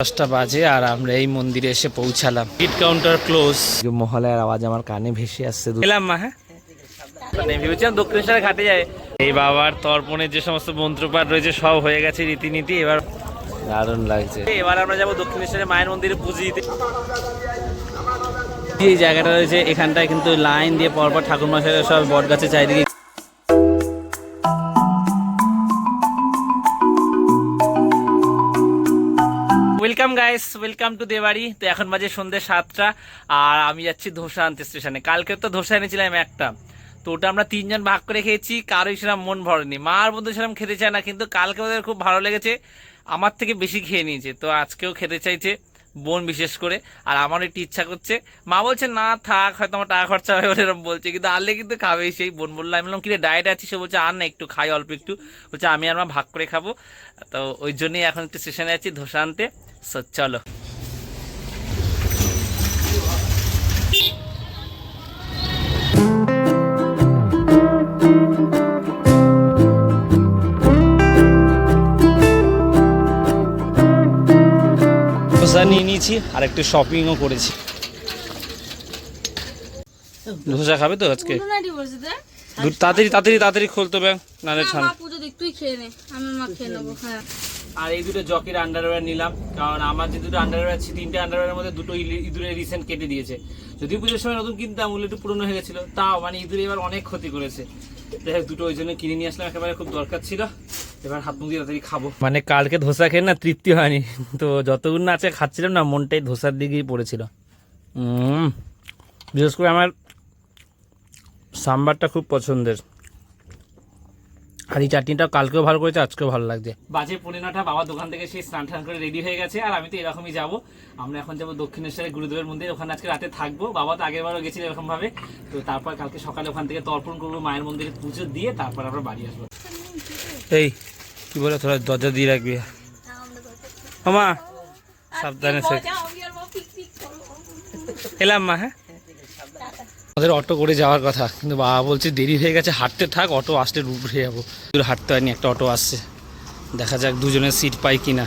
দশটা বাজে আর আমরা এই মন্দিরে এসে পৌঁছালাম। টিকিট কাউন্টার ক্লোজ মহালয়ার আওয়াজ আমার কানে ভেসে আসছে এলাম মা হ্যাঁ? মানে ভেবেছিলাম দক্ষিণেশ্বরের ঘাটে যায় এই বাবার তর্পণের যে সমস্ত মন্ত্রপাঠ রয়েছে সব হয়ে গেছে রীতিনীতি এবার দারুণ লাগছে। এবার আমরা যাব দক্ষিণেশ্বরের মায়ের মন্দিরে পুজো দিতে। এই জায়গাটা রয়েছে এখানটায় কিন্তু লাইন দিয়ে পরপর ঠাকুর মশাইরা সব বট গাছের চারিদিকে welcome guys welcome to Debari তো এখন বাজে সন্ধ্যে সাতটা, আর আমি যাচ্ছি ধোসা আনতে স্টেশনে। কালকে তো ধোসা এনেছিলাম একটা। তো ওটা আমরা তিনজন ভাগ করে খেয়েছি, কারোই সেরকম মন ভরেনি। মার মধ্যে সেরকম খেতে চায় না, কিন্তু কালকে ওদের খুব ভালো লেগেছে। আমার থেকে বেশি খেয়ে নিয়েছে, তো আজকেও খেতে চাইছে। বোন বিশেষ করে, আর আমার একটু ইচ্ছা করছে। মা বলছে, না, থাক, হয়তো আমার টাকা খরচা হবে এরকম বলছে। কিন্তু আনলে কিন্তু খাবেই, সেই বোন বলল, আমি বললাম, কি রে ডায়েট আছি সে বলছে, আর না, একটু খাই, অল্প একটু। বলছে, আমি আর মা ভাগ করে খাব। তো ওই জন্যই এখন একটু স্টেশনে আছি, ধোসা আনতে। সো চলো। ধোসা নিয়ে নিয়েছি আর একটু শপিংও করেছি। ধোসা খাবে তো আজকে? দে। দু- তাড়াতাড়ি তাড়াতাড়ি তাড়াতাড়ি খুলতে হবে নাহলে না, ছান হ্যাঁ। আর এই দুটো জকির আন্ডারওয়্যার নিলাম কারণ আমার যে দুটো আন্ডারওয়্যার আছে তিনটে আন্ডারওয়্যারের মধ্যে দুটো ইঁদুরে রিসেন্ট কেটে দিয়েছে। যদিও পুজোর সময় নতুন কিনতাম ওগুলো একটু পুরনো হয়ে গেছিল তাও মানে ইঁদুরে এবার অনেক ক্ষতি করেছে। যাই হোক দুটো ওই জন্য কিনে নিয়ে আসলাম একেবারে খুব দরকার ছিল। এবার হাত মুখ দিয়ে খাব। মানে কালকে ধোসা খেয়ে না তৃপ্তি হয়নি। তো যতগুলো না আছে খাচ্ছিলাম না মনটাই ধোসার দিকেই পড়েছিল। বিশেষ করে আমার সাম্বারটা খুব পছন্দের। আর এই চাটনিটা কালকেও ভালো করেছে আজকেও ভালো লাগছে। বাজে পনেরো নটা বাবা দোকান থেকে সেই স্নান টান করে রেডি হয়ে গেছে আর আমি তো এরকমই যাব। আমরা এখন যাব দক্ষিণেশ্বরের গুরুদেবের মন্দির ওখানে আজকে রাতে থাকব। বাবা তো আগের বারও গেছিল এরকম ভাবে তো তারপর কালকে সকালে ওখান থেকে তর্পণ করব মায়ের মন্দিরে পুজো দিয়ে তারপর আমরা বাড়ি আসব। এই কি বলে তোরা দরজা দিয়ে রাখবি। মা সাবধানে থাক। এলাম মা হ্যাঁ? আমাদের অটো করে যাওয়ার কথা কিন্তু বাবা বলছে দেরি হয়ে গেছে হাঁটতে থাক অটো আসলে উঠে যাব। দূর হাঁটতে হয়নি একটা অটো আসছে। দেখা যাক দুজনের সিট পাই কিনা।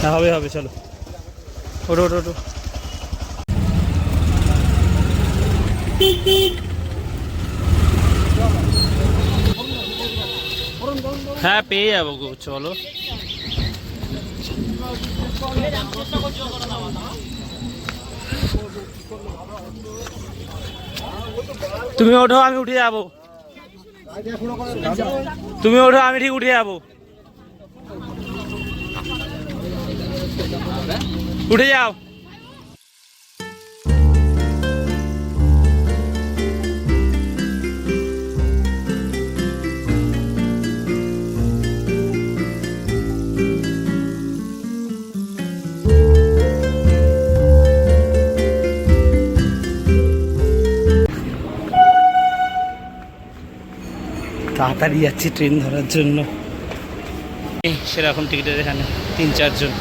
হ্যাঁ হবে হবে চলো। ওটো ওটো ওটো হ্যাঁ পেয়ে যাব গো, চলো। তুমি ওঠো, আমি উঠে যাব। তুমি ওঠো, আমি ঠিক উঠে যাব। উঠে যাও। তাড়াতাড়ি যাচ্ছি ট্রেন ধরার জন্য। এই সেরকম টিকিটের এখানে, তিন চারজন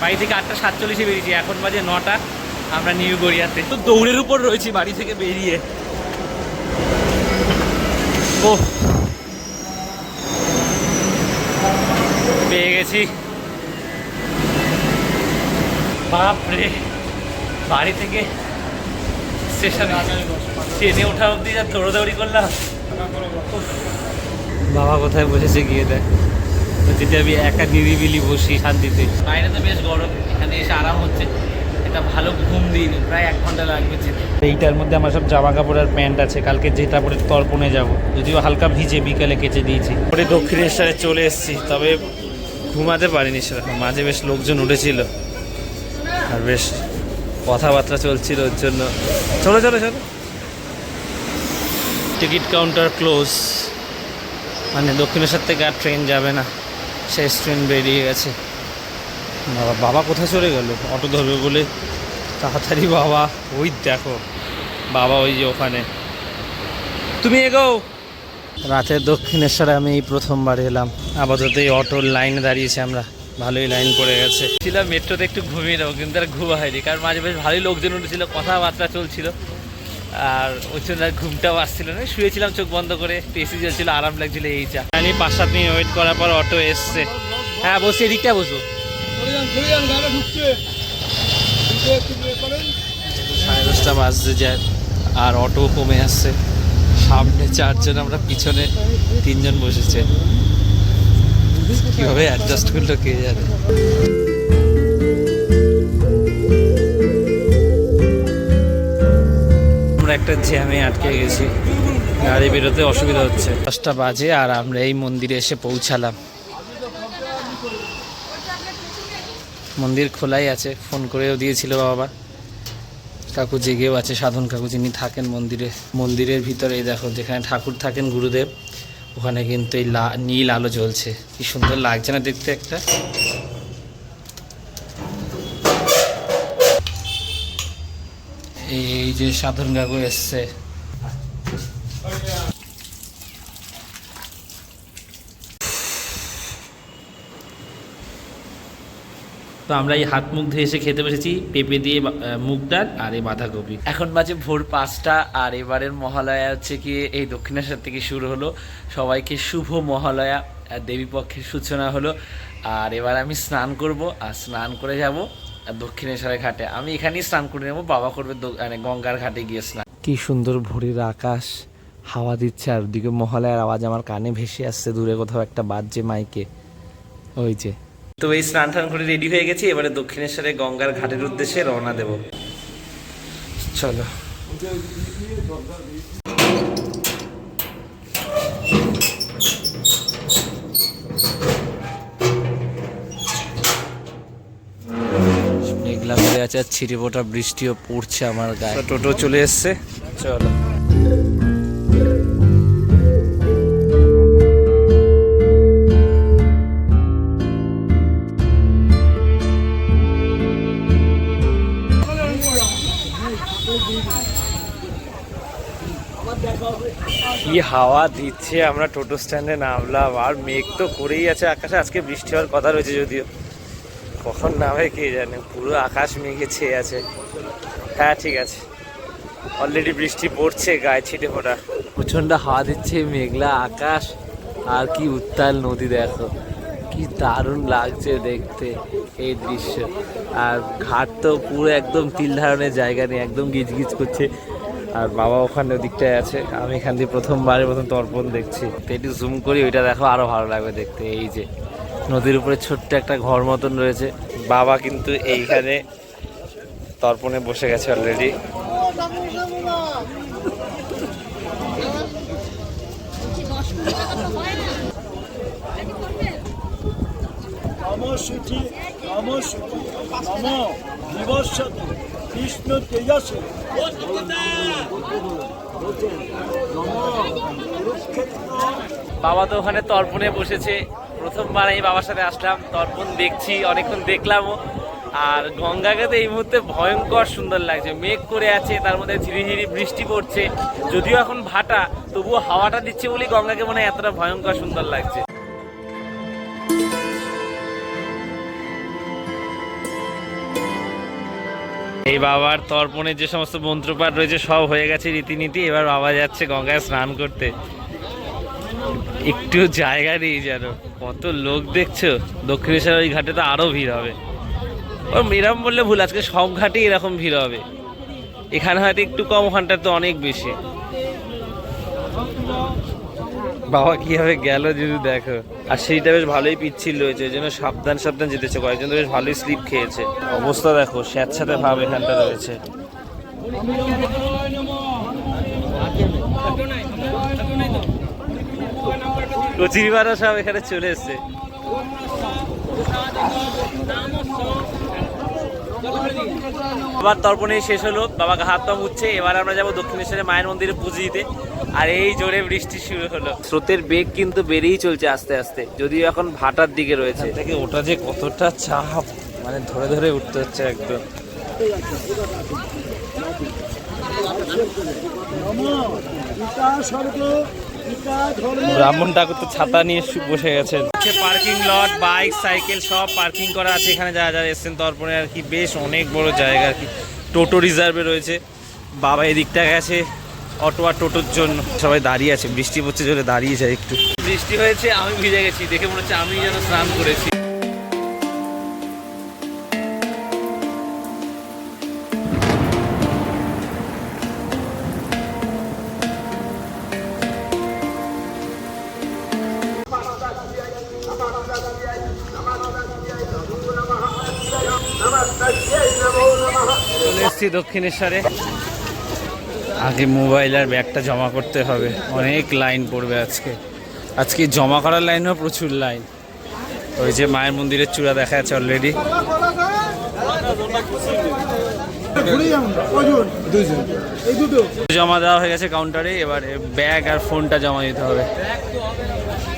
বাড়ি থেকে আটটা সাতচল্লিশে বেরিয়েছি, এখন বাজে নটা, আমরা নিউ গড়িয়াতে। তো দৌড়ের উপর রয়েছি বাড়ি থেকে বেরিয়ে। ও পেয়ে গেছি। বাপরে, বাড়ি থেকে স্টেশনে ট্রেনে ওঠা অবধি যা দৌড়াদৌড়ি করলাম। বাবা কোথায় বসেছে গিয়ে দেখ। যদি আমি একা নিরিবিলি বসি শান্তিতে। বাইরে তো বেশ গরম, এখানে এসে আরাম হচ্ছে। এটা ভালো ঘুম দিন প্রায় এক ঘণ্টা লাগবে যেতে। এইটার মধ্যে আমার সব জামা কাপড় আর প্যান্ট আছে, কালকে যেটা পরে তর্পণে যাব। যদিও হালকা ভিজে বিকালে কেচে দিয়েছি। পরে দক্ষিণেশ্বরে চলে এসেছি, তবে ঘুমাতে পারিনি সেরকম। মাঝে বেশ লোকজন উঠেছিল। আর বেশ কথাবার্তা চলছিল ওর জন্য। চলো চলো চলো। Ticket counter close. মানে দক্ষিণেশ্বর থেকে আর ট্রেন যাবে না। শেষ ট্রেন বেরিয়ে গেছে। বাবা বাবা কোথায় চলে গেল? অটো ধরবে বলে? তাড়াতাড়ি বাবা। ওই দেখো, বাবা ওই যে ওখানে। তুমি এগো। রাতে দক্ষিণেশ্বরে আমি এই প্রথমবার এলাম। আপাতত এই অটোর লাইনে দাঁড়িয়েছি আমরা। ভালোই লাইন পড়ে গেছে। ছিলাম, মেট্রোতে একটু ঘুমিয়ে নেব, কিন্তু আর ঘুমা হয়নি। কারণ মাঝে বেশ ভালোই লোকজন উঠেছিল, কথাবার্তা চলছিল। আর ওই জন্য আর ঘুমটাও আসছিল না। শুয়েছিলাম চোখ বন্ধ করে এসি চলছিল আরাম লাগছিল এই চা। আমি পাঁচ সাত মিনিট ওয়েট করার পর অটো এসছে। হ্যাঁ বসে এদিকটায় বসবো। সাড়ে দশটা বাজতে যায় আর অটো কমে আসছে। সামনে চারজন আমরা পিছনে তিনজন বসেছে। কীভাবে অ্যাডজাস্ট করল কে জানে? জ্যামে আটকে গেছি। গাড়ি বেরোতে অসুবিধা হচ্ছে। দশটা বাজে আর আমরা এই মন্দিরে এসে পৌঁছালাম। মন্দির খোলাই আছে, ফোন করেও দিয়েছিল বাবা। কাকু জেগেও আছে, সাধন কাকু যিনি থাকেন মন্দিরে। মন্দিরের ভিতরে দেখো, যেখানে ঠাকুর থাকেন গুরুদেব, ওখানে কিন্তু এই নীল আলো জ্বলছে। কি সুন্দর লাগছে না দেখতে একটা? এই যে সাধন কাকু এসছে। তো আমরা এই হাত মুখ ধুয়ে এসে খেতে বসেছি পেঁপে দিয়ে মুগ ডাল আর এই বাঁধাকপি। এখন বাজে ভোর পাঁচটা আর এবারের মহালয়া হচ্ছে কি এই দক্ষিণেশ্বর থেকে শুরু হলো। সবাইকে শুভ মহালয়া আর দেবী পক্ষের সূচনা হলো। আর এবার আমি স্নান করব আর স্নান করে যাব দক্ষিণেশ্বরের ঘাটে। আমি এখানেই স্নান করে নেব বাবা করবে মানে গঙ্গার ঘাটে গিয়ে স্নান। কি সুন্দর ভোরের আকাশ হাওয়া দিচ্ছে আর ওদিকে মহালয়ার আওয়াজ আমার কানে ভেসে আসছে দূরে কোথাও একটা বাজছে মাইকে। ওই যে। তো এই স্নান টান করে রেডি হয়ে গেছি এবারে দক্ষিণেশ্বরে গঙ্গার ঘাটের উদ্দেশ্যে রওনা দেব। চলো। আর ছিটে ফোটা বৃষ্টিও পড়ছে আমার গায়ে। টোটো চলে এসছে। চলো। কি হাওয়া দিচ্ছে আমরা টোটো স্ট্যান্ডে নামলাম। আর মেঘ তো করেই আছে আকাশে আজকে বৃষ্টি হওয়ার কথা রয়েছে যদিও। কখন নামে কে জানে, পুরো আকাশ মেঘে ছেয়ে আছে। হ্যাঁ ঠিক আছে। অলরেডি বৃষ্টি পড়ছে, গায়ে ছিটে ফোটা। প্রচণ্ড হাওয়া দিচ্ছে, মেঘলা আকাশ। আর কি উত্তাল নদী দেখো। কি দারুণ লাগছে দেখতে এই দৃশ্য। আর ঘাট তো পুরো একদম তিল ধারণের জায়গা নেই, একদম গিজগিজ করছে। আর বাবা ওখানে ওদিকটায় আছে। আমি এখান দিয়ে প্রথমবারের মতন তর্পণ দেখছি। একটু জুম করি, ওইটা দেখো আরও ভালো লাগবে দেখতে, এই যে। নদীর উপরে ছোট্ট একটা ঘর মতন রয়েছে। বাবা কিন্তু এইখানে তর্পণে বসে গেছে অলরেডি কৃষ্ণ তেজস্বী বাবা তো ওখানে তর্পণে বসেছে। প্রথমবার আমি বাবার সাথে আসলাম তর্পণ দেখছি, অনেকক্ষণ দেখলামও। আর গঙ্গাকে তো এই মুহূর্তে ভয়ঙ্কর সুন্দর লাগছে। মেঘ করে আছে, তার মধ্যে ঝিরি ঝিরি বৃষ্টি পড়ছে। যদিও এখন ভাটা, তবুও হাওয়াটা দিচ্ছে বলেই গঙ্গাকে মনে হয় এতটা ভয়ঙ্কর সুন্দর লাগছে। এই বাবার তর্পণের যে সমস্ত মন্ত্রপাঠ রয়েছে, সব হয়ে গেছে রীতিনীতি। এবার বাবা যাচ্ছে গঙ্গায় স্নান করতে। একটু জায়গা নেই যেন। কত লোক দেখছ? দক্ষিণেশ্বর ওই ঘাটে তো আরও ভিড় হবে। ও এরকম বললে ভুল, আজকে সব ঘাটেই এরকম ভিড় হবে। এখানে হয়তো একটু কম ওখানটা তো অনেক বেশি। বাবা, কীভাবে গেল যদি দেখো। আর সেইটা বেশ ভালোই পিচ্ছিল রয়েছে ওই জন্য সাবধান সাবধান যেতেছে কয়েকজন তো বেশ ভালোই স্লিপ খেয়েছে। অবস্থা দেখো, স্যাঁতস্যাঁতে ভাব এখানটা রয়েছে। কচিরিপাড়া সব এখানে চলে এসছে। আবার তর্পণে শেষ হলো। বাবাকে হাত পা উঠছে এবার আমরা যাব দক্ষিণেশ্বরের মায়ের মন্দিরে পুজো দিতে। আর এই জোরে বৃষ্টি শুরু হলো। স্রোতের বেগ কিন্তু বেড়েই চলছে আস্তে আস্তে। যদিও এখন ভাটার দিকে রয়েছে। থেকে ওটা যে কতটা চাপ মানে ধরে ধরে উঠতে হচ্ছে একদম। নম ব্রাহ্মণ ঠাকুর তো ছাতা নিয়ে বসে গেছেন। পার্কিং লট বাইক সাইকেল সব পার্কিং করা আছে। এখানে যারা যারা এসছেন তারপরে আর কি বেশ অনেক বড় জায়গা আর কি। টোটো রিজার্ভে রয়েছে। বাবা এদিকটা গেছে অটো আর টোটোর জন্য। সবাই দাঁড়িয়ে আছে বৃষ্টি পড়ছে জলে দাঁড়িয়ে যায় একটু। বৃষ্টি হয়েছে আমি ভিজে গেছি। দেখে মনে হচ্ছে আমি যেন স্নান করেছি। এসেছি দক্ষিণেশ্বরে। আগে মোবাইল আর ব্যাগটা জমা করতে হবে। অনেক লাইন পড়বে আজকে। আজকে জমা করার লাইনও প্রচুর লাইন ওই যে মায়ের মন্দিরের চূড়া দেখা যাচ্ছে অলরেডি জমা দেওয়া হয়ে গেছে কাউন্টারে এবার ব্যাগ আর ফোনটা জমা দিতে হবে।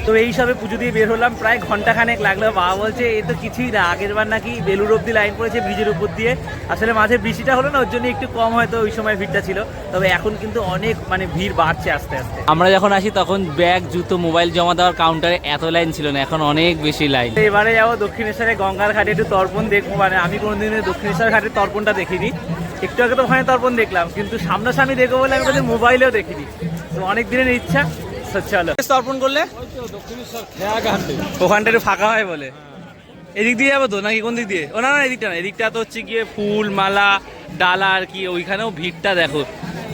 তো এই সবে পুজো দিয়ে বের হলাম প্রায় ঘন্টাখানেক লাগল। বাবা বলছে এ তো কিছুই না আগের বার নাকি বেলুর অব্দি লাইন পড়েছে ব্রিজের উপর দিয়ে। আসলে মাঝে বৃষ্টিটা হলো না ওর জন্য একটু কম হয়তো ওই সময় ভিড়টা ছিল। তবে এখন কিন্তু অনেক মানে ভিড় বাড়ছে আস্তে আস্তে। আমরা যখন আসি তখন ব্যাগ জুতো মোবাইল জমা দেওয়ার কাউন্টারে এত লাইন ছিল না এখন অনেক বেশি লাইন এবারে যাব দক্ষিণেশ্বরে গঙ্গার ঘাটে একটু তর্পণ দেখব। মানে আমি কোনোদিন দক্ষিণেশ্বর ঘাটে তর্পণটা দেখিনি। একটু আগে তো ওখানে তর্পণ দেখলাম কিন্তু সামনাসামনি দেখব বলে আমি মোবাইলেও দেখিনি। তো অনেক দিনের ইচ্ছা। ওখানটা একটু ফাঁকা হয় বলে। এদিক দিয়ে যাব তো, নাকি কোন দিক দিয়ে? ও না না, এদিকটা না, এদিকটা তো হচ্ছে গিয়ে ফুল, মালা, ডালা আর কি, ওইখানেও ভিড়টা দেখো।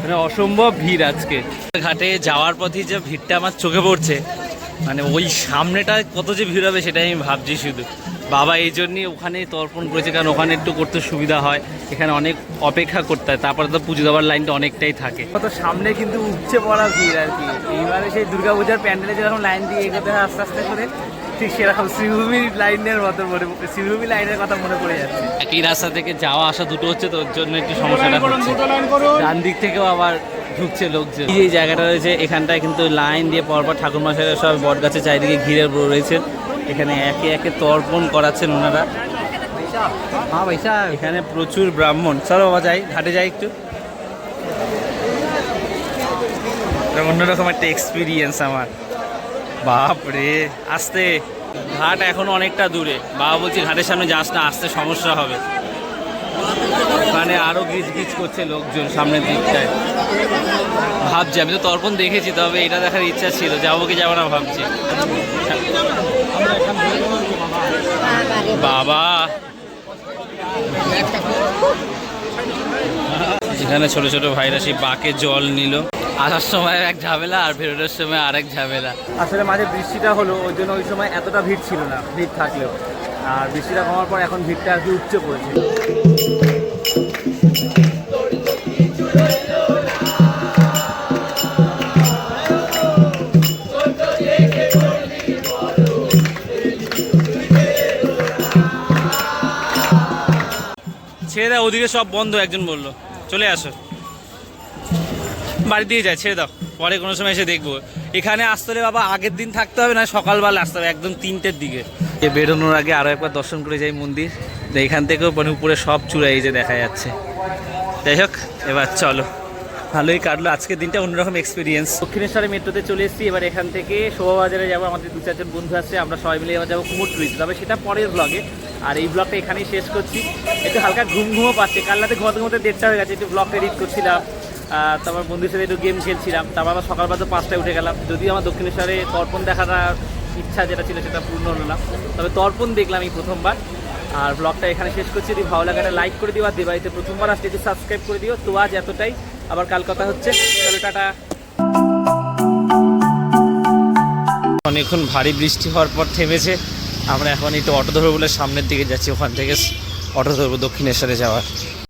মানে অসম্ভব ভিড় আজকে। ঘাটে যাওয়ার পথে যে ভিড়টা আমার চোখে পড়ছে মানে ওই সামনেটা কত যে ভিড় হবে সেটাই আমি ভাবছি শুধু। বাবা এই জন্যই ওখানে তর্পণ করেছে কারণ ওখানে একটু করতে সুবিধা হয়। এখানে অনেক অপেক্ষা করতে হয় তারপরে তো পুজো দেওয়ার লাইনটা অনেকটাই থাকে। কত সামনে কিন্তু উঠছে পড়া ভিড় আর কি। এইবারে সেই দুর্গাপূজার প্যান্ডেলে যেরকম লাইন দিয়ে এগোতে হয় আস্তে আস্তে করে ঠিক সেরকম শ্রীভূমির লাইনের মতো মনে শ্রীভূমি লাইনের কথা মনে পড়ে যাচ্ছে। একই রাস্তা থেকে যাওয়া আসা দুটো হচ্ছে তো ওর জন্য একটু সমস্যাটা হচ্ছে। ডান দিক থেকেও আবার ঢুকছে লোকজন। এই যে জায়গাটা রয়েছে এখানটায় কিন্তু লাইন দিয়ে পরপর ঠাকুর মশাইরা সব বট গাছের চারিদিকে ঘিরে রয়েছে। এখানে একে একে তর্পণ করাচ্ছেন ওনারা। হ্যাঁ ভাইসা এখানে প্রচুর ব্রাহ্মণ। চলো বাবা যাই ঘাটে যাই একটু। অন্যরকম একটা এক্সপিরিয়েন্স আমার। বাপরে আসতে। ঘাট এখন অনেকটা দূরে। বাবা বলছি ঘাটের সামনে যাস না আসতে সমস্যা হবে। মানে আরও গিজ গিজ করছে লোকজন সামনের দিকটায়। ভাবছি, আমি তো তর্পণ দেখেছি, তবে এটা দেখার ইচ্ছা ছিল। যাব কি যাব না ভাবছি। বাবা! এখানে ছোট ছোট ভাইরা সেই বাকে জল নিল। আসার সময় এক ঝামেলা আর বেরোনোর সময় আরেক ঝামেলা। আসলে মাঝে বৃষ্টিটা হলো, ওই জন্য ওই সময় এতটা ভিড় ছিল না, ভিড় থাকলেও। আর বৃষ্টিটা কমার পর এখন ভিড়টা আর কি উপচে পড়েছে। ছেড়ে দাও ওদিকে সব বন্ধ একজন বলল। চলে আসো। বাড়ি দিয়ে যায় ছেড়ে দাও। পরে কোনো সময় এসে দেখব। এখানে আসতে হলে বাবা আগের দিন থাকতে হবে না সকালবেলা আসতে হবে একদম তিনটের দিকে। এ বেরোনোর আগে আরও একবার দর্শন করে যাই মন্দির। তো এখান থেকেও মানে উপরে সব চূড়া এই যে দেখা যাচ্ছে। যাই হোক, এবার চলো। ভালোই কাটলো। আজকের দিনটা অন্যরকম এক্সপিরিয়েন্স দক্ষিণেশ্বরে মেট্রোতে চলে এসেছি। এবার এখান থেকে শোভাবাজারে যাব। আমাদের দু চারজন বন্ধু আছে। আমরা সবাই মিলে এবার যাব কুমোর কুমোরটুলিতে তবে সেটা পরের ব্লগে আর এই ব্লগটা এখানেই শেষ করছি। একটু হালকা ঘুম ঘুমও পাচ্ছে। কাল রাতে ঘুমাতে ঘুমাতে দেড়টা হয়ে গেছে। একটু ব্লগটা এডিট করছিলাম। তারপর বন্ধুর সাথে একটু গেম খেলছিলাম। তারপর আবার সকালবেলা পাঁচটায় উঠে গেলাম। যদিও আমার দক্ষিণেশ্বরে তর্পণ দেখাটা ইচ্ছা যেটা ছিল, সেটা পূর্ণ হলো না। তবে তর্পণ দেখলাম এই প্রথমবার। আর ব্লগটা এখানে শেষ করছি। যদি ভালো লাগে লাইক করে দিও আর দিবাড়িতে প্রথমবার আসলে যদি সাবস্ক্রাইব করে দিও। তো আজ এতটাই। আবার কাল কথা হচ্ছে। চলো টাটা। অনেকক্ষণ ভারী বৃষ্টি হওয়ার পর থেমেছে। আমরা এখন একটু অটো ধরবো বলে সামনের দিকে যাচ্ছি। ওখান থেকে অটো ধরবো দক্ষিণেশ্বরে যাওয়ার।